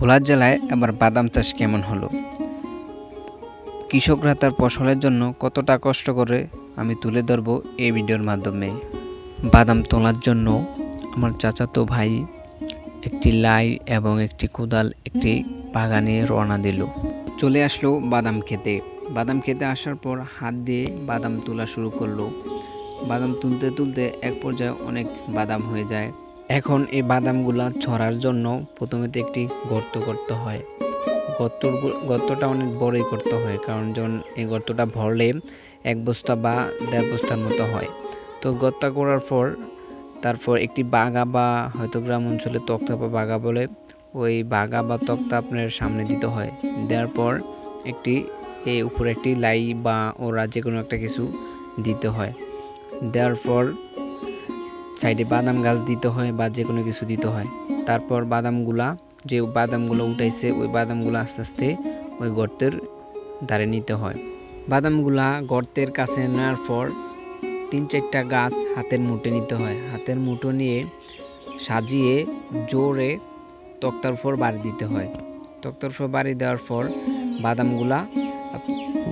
ভোলার জেলায় আবার বাদাম চাষ কেমন হলো? কৃষকরা তার ফসলের জন্য কতটা কষ্ট করে আমি তুলে ধরবো এই ভিডিওর মাধ্যমে। বাদাম তোলার জন্য আমার চাচাতো ভাই একটি লাই এবং একটি কোদাল একটি বাগানে রওনা দিল। চলে আসলো বাদাম খেতে। বাদাম খেতে আসার পর হাত দিয়ে বাদাম তোলা শুরু করল। বাদাম তুলতে তুলতে এক পর্যায়ে অনেক বাদাম হয়ে যায়। এখন এই বাদামগুলা ছড়ার জন্য প্রথমে তো একটি গর্ত করতে হয়। গর্ত গর্তটা অনেক বড়ই করতে হয়, কারণ যখন এই গর্তটা ভরলে এক বস্তা বা দেড় বস্তার মতো হয়। তো গর্ত করার পর, তারপর একটি বাগা বা হয়তো গ্রাম অঞ্চলে তক্তা বা বাগা বলে, ওই বাগা বা তক্তা আপনার সামনে দিতে হয়। দেওয়ার পর একটি এই উপরে একটি লাই বা ওরা যে কোনো একটা কিছু দিতে হয়। দেওয়ার পর সাইডে বাদাম গাছ দিতে হয় বা যে কোনো কিছু দিতে হয়। তারপর বাদামগুলা, যে বাদামগুলো উঠাইছে, ওই বাদামগুলো আস্তে আস্তে ওই গর্তের ধারে নিতে হয়। বাদামগুলা গর্তের কাছে নেওয়ার পর তিন চারটা গাছ হাতের মুঠে নিতে হয়। হাতের মুঠো নিয়ে সাজিয়ে জোরে তক্তার উপর বাড়ি দিতে হয়। তক্তার উপর বাড়ি দেওয়ার পর বাদামগুলা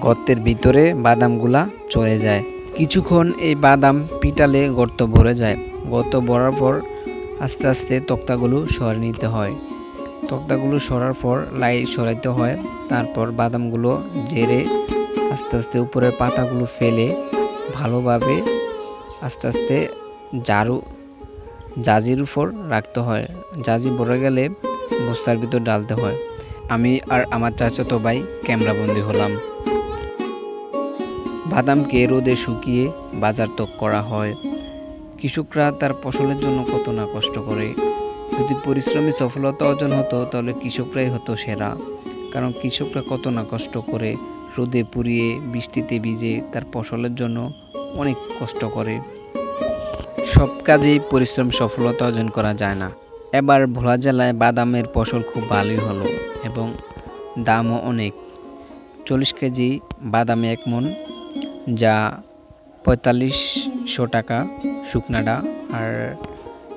গর্তের ভিতরে বাদামগুলা চলে যায়। কিছুক্ষণ এই বাদাম পিটালে গর্ত ভরে যায়। গর্ত ভরার পর আস্তে আস্তে তক্তাগুলো সরে নিতে হয়। তক্তাগুলো সরার পর লাইট সরাইতে হয়, তারপর বাদামগুলো জেরে আস্তে আস্তে উপরের পাতাগুলো ফেলে ভালোভাবে আস্তে আস্তে জারু, জাজির উপর রাখতে হয়। জাজি ভরে গেলে বস্তার ভিতর ডালতে হয়। আমি আর আমার চাচাতো ভাই ক্যামেরাবন্দি হলাম। বাদামকে রোদে শুকিয়ে বাজার তক করা হয়। কৃষকরা তার ফসলের জন্য কত না কষ্ট করে। যদি পরিশ্রমী সফলতা অর্জন হতো, তাহলে কৃষকরাই হতো সেরা। কারণ কৃষকরা কত না কষ্ট করে রোদে পুড়িয়ে, বৃষ্টিতে ভিজে তার ফসলের জন্য অনেক কষ্ট করে। সব কাজেই পরিশ্রম, সফলতা অর্জন করা যায় না। এবার ভোলা জেলায় বাদামের ফসল খুব ভালোই হলো এবং দামও অনেক। চল্লিশ কেজি বাদামে এক মন, যা পঁয়তাল্লিশশো টাকা। শুকনাটা আর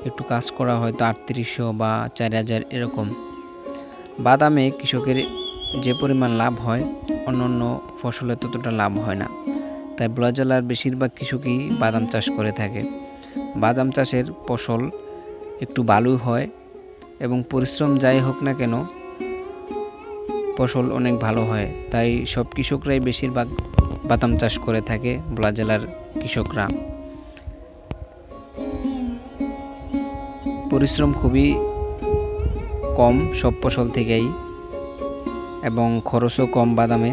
একটু কাজ করা হয়তো আটত্রিশশো বা চার হাজার এরকম। বাদামে কৃষকের যে পরিমাণ লাভ হয় অন্য অন্য ফসলে ততটা লাভ হয় না। তাই ভোলা জেলার বেশিরভাগ কৃষকই বাদাম চাষ করে থাকে। বাদাম চাষের ফসল একটু ভালোই হয় এবং পরিশ্রম যাই হোক না কেন, ফসল অনেক ভালো হয়। তাই সব কৃষকরাই বেশিরভাগ বাদাম চাষ করে থাকে ভোলা জেলার কৃষকরা। পরিশ্রম খুবই কম সব ফসল থেকেই এবং খরচও কম বাদামে।